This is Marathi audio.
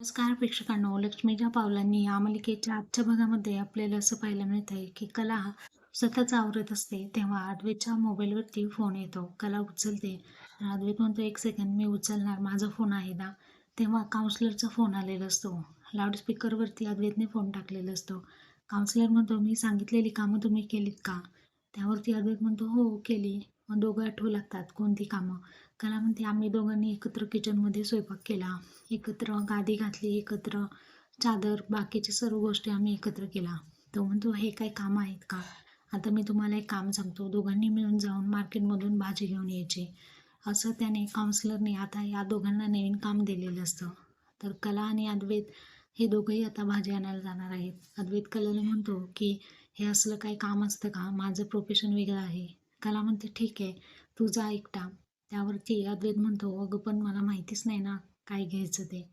नमस्कार प्रेक्षकांनो लक्ष्मीच्या पावलांनी या मालिकेच्या आजच्या भागामध्ये आपल्याला असं पाहायला मिळत आहे की कला हा सतत आवरत असते तेव्हा अद्वैतच्या मोबाईलवरती फोन येतो. कला उचलते. आणि म्हणतो एक सेकंड मी उचलणार माझा फोन आहे ना? तेव्हा काउन्सलरचा फोन आलेला असतो. लाऊडस्पीकरवरती अद्वैतने फोन टाकलेला असतो. काउन्सलर म्हणतो मी सांगितलेली कामं तुम्ही केलीत का? त्यावरती अद्वैत म्हणतो हो केली. मग दोघं आठवू लागतात कोणती कामं. कला म्हणते आम्ही दोघांनी एकत्र किचनमध्ये स्वयंपाक केला. एकत्र गादी घातली एकत्र चादर बाकीच्या सर्व गोष्टी आम्ही एकत्र केला. तो म्हणतो हे काय कामं आहेत का? आता मी तुम्हाला एक काम सांगतो. दोघांनी मिळून जाऊन मार्केटमधून भाजी घेऊन यायची. असं त्याने काउन्सिलरने आता या दोघांना नवीन काम दिलेलं असतं. तर कला आणि अद्वैत हे दोघंही आता भाजी आणायला जाणार आहेत. अद्वैत कलाला म्हणतो की हे असलं काही काम असतं का? माझं प्रोफेशन वेगळं आहे. कला म्हणते ठीक आहे तू जा एकटा. त्यावरती अद्वैत म्हणतो अगं पण मला माहितीच नाही ना काय घ्यायचं ते.